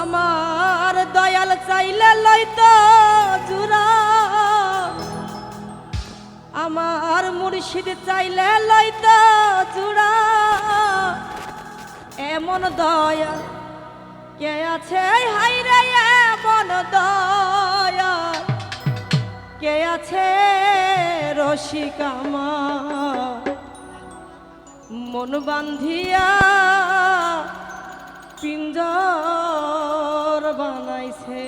আমার দয়াল চাইলে লইতো জুরা। আমার মুর্শিদ চাইলে লইতো জুড়া এমন দয়া কে আছে? হাই রে, এমন দয়া কে আছে? রসিকামা মন বান্ধিয়া পিঞ্জর বানাইছে